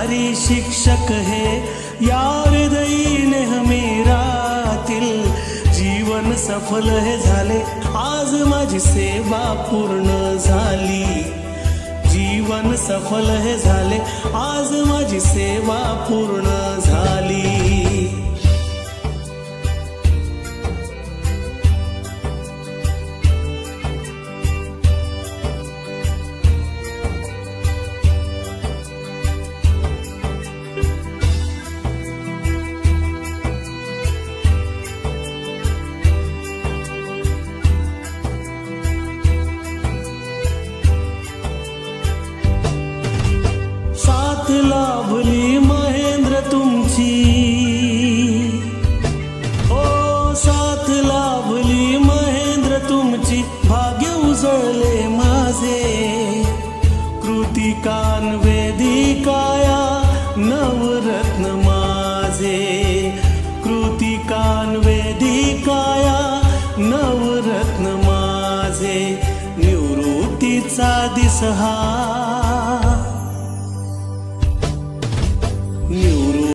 सहकारी शिक्षक हे यार हृदयी नेहमी जीवन सफल हे झाले आज माझी सेवा पूर्ण झाली। जीवन सफल हे झाले आज माझी सेवा पूर्ण झाली। साथ लाभली महेंद्र तुमची. ओ साथ लाभली महेंद्र तुमची. भाग्य उजळले माझे. कृतिकान वेदिकाया नवरत्न माझे. कृतिकान वेदिकाया नवरत्न माझे. निवृत्तीचा दिस हा